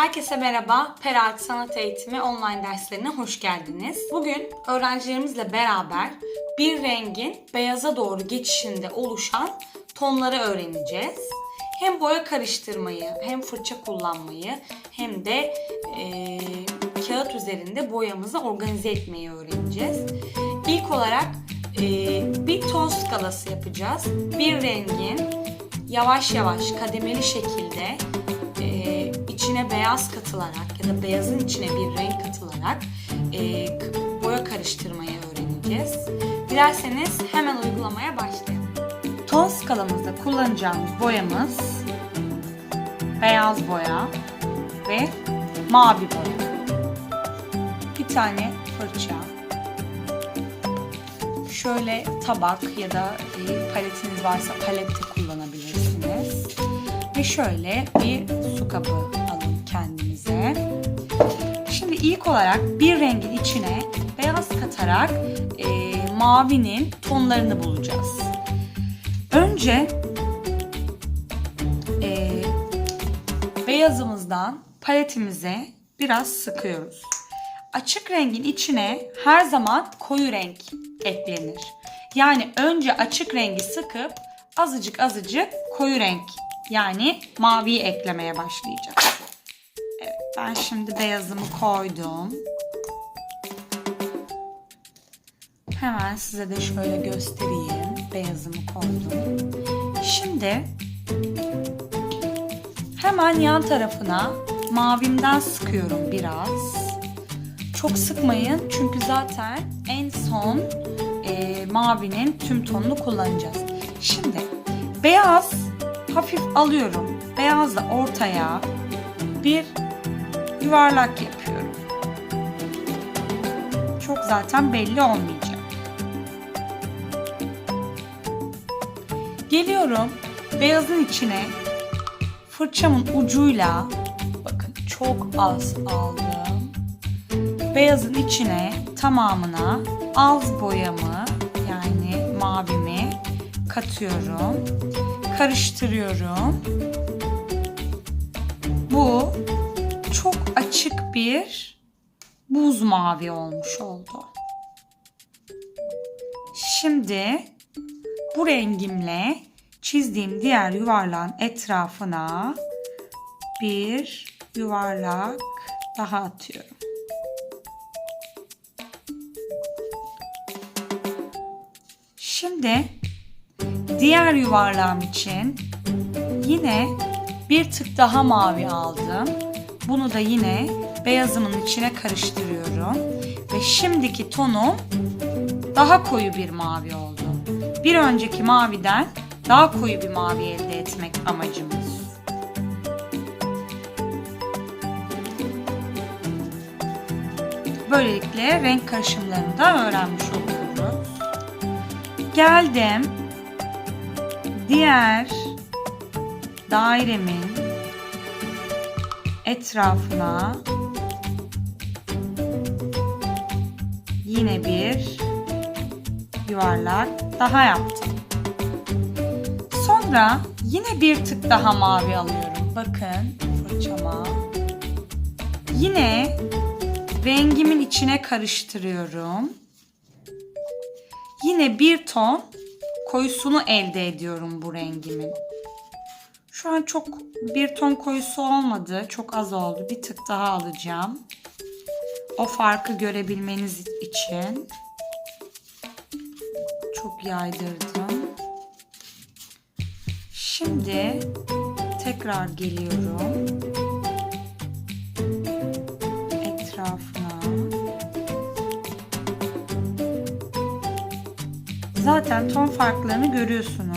Herkese merhaba. Peralt Sanat Eğitimi online derslerine hoş geldiniz. Bugün öğrencilerimizle beraber bir rengin beyaza doğru geçişinde oluşan tonları öğreneceğiz. Hem boya karıştırmayı, hem fırça kullanmayı, hem de eee, kağıt üzerinde boyamızı organize etmeyi öğreneceğiz. İlk olarak eee, bir ton skalası yapacağız. Bir rengin yavaş yavaş kademeli şekilde e, içine beyaz katılarak ya da beyazın içine bir renk katılarak e, boya karıştırmayı öğreneceğiz. Dilerseniz hemen uygulamaya başlayalım. Ton skalamızda kullanacağımız boyamız beyaz boya ve mavi boya. Bir tane fırça, şöyle tabak ya da paletiniz varsa palet de kullanabilirsiniz. Ve şöyle bir su kabı ilk olarak bir rengin içine beyaz katarak e, mavinin tonlarını bulacağız. Önce e, beyazımızdan paletimize biraz sıkıyoruz. Açık rengin içine her zaman koyu renk eklenir. Yani önce açık rengi sıkıp azıcık azıcık koyu renk yani maviyi eklemeye başlayacağız. Ben şimdi beyazımı koydum. Hemen size de şöyle göstereyim. Beyazımı koydum. Şimdi hemen yan tarafına mavimden sıkıyorum biraz. Çok sıkmayın çünkü zaten en son e, mavinin tüm tonunu kullanacağız. Şimdi beyaz hafif alıyorum. Beyazla ortaya bir yuvarlak yapıyorum. Çok zaten belli olmayacak. Geliyorum beyazın içine fırçamın ucuyla bakın çok az aldım. Beyazın içine tamamına az boyamı yani mavimi katıyorum. Karıştırıyorum. Bu açık bir buz mavi olmuş oldu. Şimdi bu rengimle çizdiğim diğer yuvarlağın etrafına bir yuvarlak daha atıyorum. Şimdi diğer yuvarlağım için yine bir tık daha mavi aldım. Bunu da yine beyazımın içine karıştırıyorum. Ve şimdiki tonum daha koyu bir mavi oldu. Bir önceki maviden daha koyu bir mavi elde etmek amacımız. Böylelikle renk karışımlarını da öğrenmiş oluyoruz. Geldim. Diğer dairemin etrafına yine bir yuvarlak daha yaptım. Sonra yine bir tık daha mavi alıyorum. Bakın fırçama. Yine rengimin içine karıştırıyorum. Yine bir ton koyusunu elde ediyorum bu rengimin. Şu an çok bir ton koyusu olmadı. Çok az oldu. Bir tık daha alacağım. O farkı görebilmeniz için. Çok yaydırdım. Şimdi tekrar geliyorum. Etrafına. Zaten ton farklarını görüyorsunuz.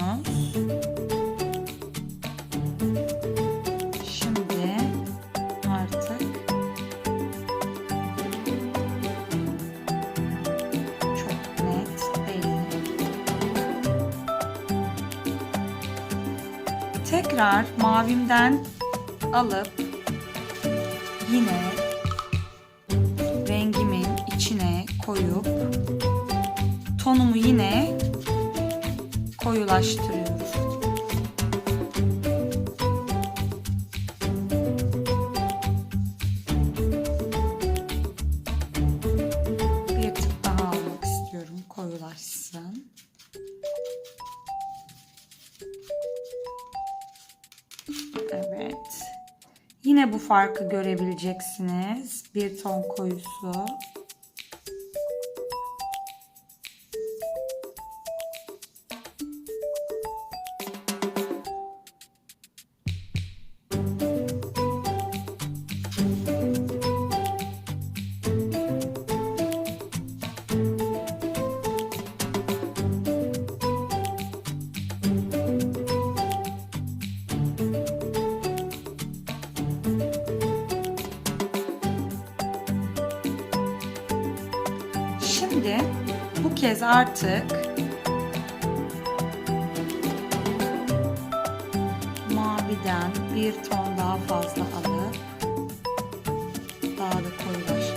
tekrar mavimden alıp yine rengimin içine koyup tonumu yine koyulaştırıyorum. Bir tık daha almak istiyorum koyulaşsın. Evet. Yine bu farkı görebileceksiniz. Bir ton koyusu. Şimdi bu kez artık maviden bir ton daha fazla alıp daha da koyulaştırıyoruz.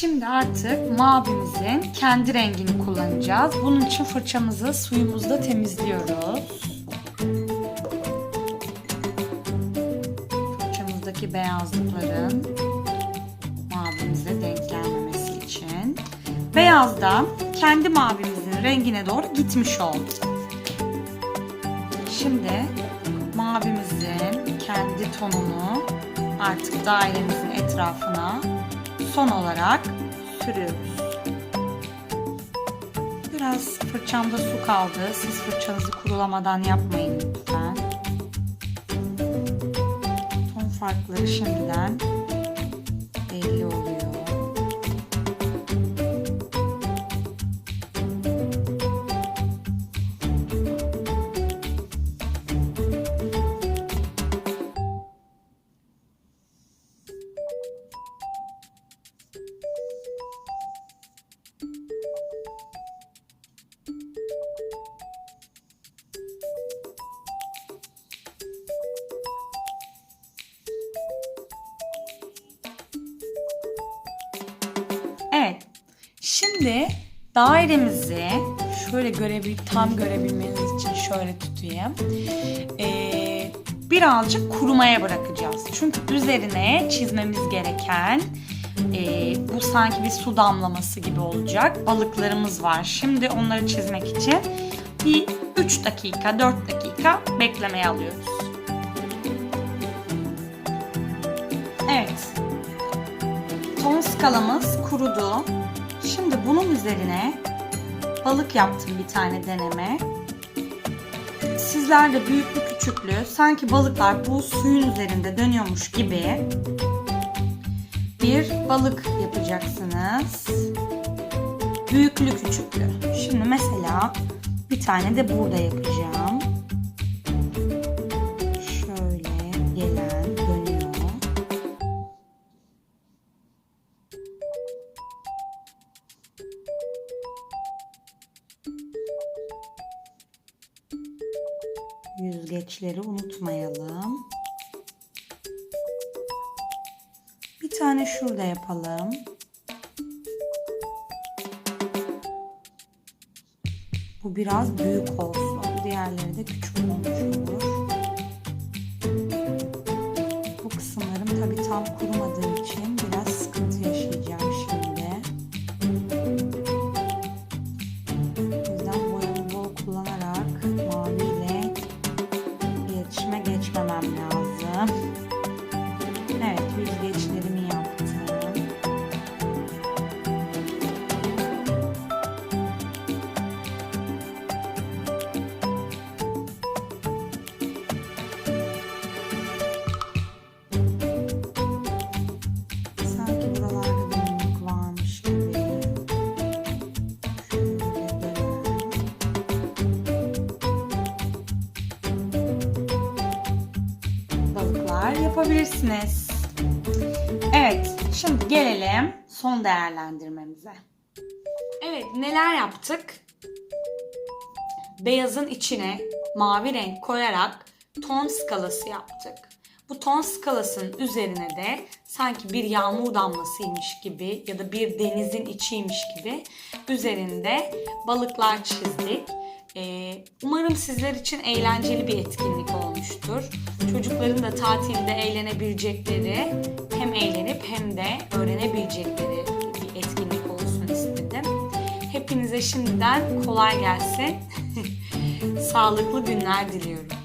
Şimdi artık mavimizin kendi rengini kullanacağız. Bunun için fırçamızı suyumuzda temizliyoruz. Fırçamızdaki beyazlıkların mavimize denk gelmemesi için. Beyaz da kendi mavimizin rengine doğru gitmiş oldu. Şimdi mavimizin kendi tonunu artık dairemizin etrafına son olarak sürüyoruz. Biraz fırçamda su kaldı. Siz fırçanızı kurulamadan yapmayın lütfen. Ton farkları şimdiden Şimdi dairemizi şöyle görebil tam görebilmeniz için şöyle tutayım. Ee, birazcık kurumaya bırakacağız. Çünkü üzerine çizmemiz gereken e, bu sanki bir su damlaması gibi olacak. Balıklarımız var. Şimdi onları çizmek için bir 3 dakika 4 dakika beklemeye alıyoruz. Evet. Ton skalamız kurudu. Üzerine balık yaptım bir tane deneme. Sizler de büyüklü küçüklü sanki balıklar bu suyun üzerinde dönüyormuş gibi bir balık yapacaksınız. Büyüklü küçüklü. Şimdi mesela bir tane de burada yapacağım. Yüzgeçleri unutmayalım. Bir tane şurada yapalım. Bu biraz büyük olsun. Diğerleri de küçük olmuş olur. Bu kısımlarım tabii tam kurumadığı yapabilirsiniz. Evet, şimdi gelelim son değerlendirmemize. Evet neler yaptık? Beyazın içine mavi renk koyarak ton skalası yaptık. Bu ton skalasının üzerine de sanki bir yağmur damlasıymış gibi ya da bir denizin içiymiş gibi üzerinde balıklar çizdik. Ee, umarım sizler için eğlenceli bir etkinlik olmuştur. Çocukların da tatilde eğlenebilecekleri, hem eğlenip hem de öğrenebilecekleri bir etkinlik olsun istedim. Hepinize şimdiden kolay gelsin. Sağlıklı günler diliyorum.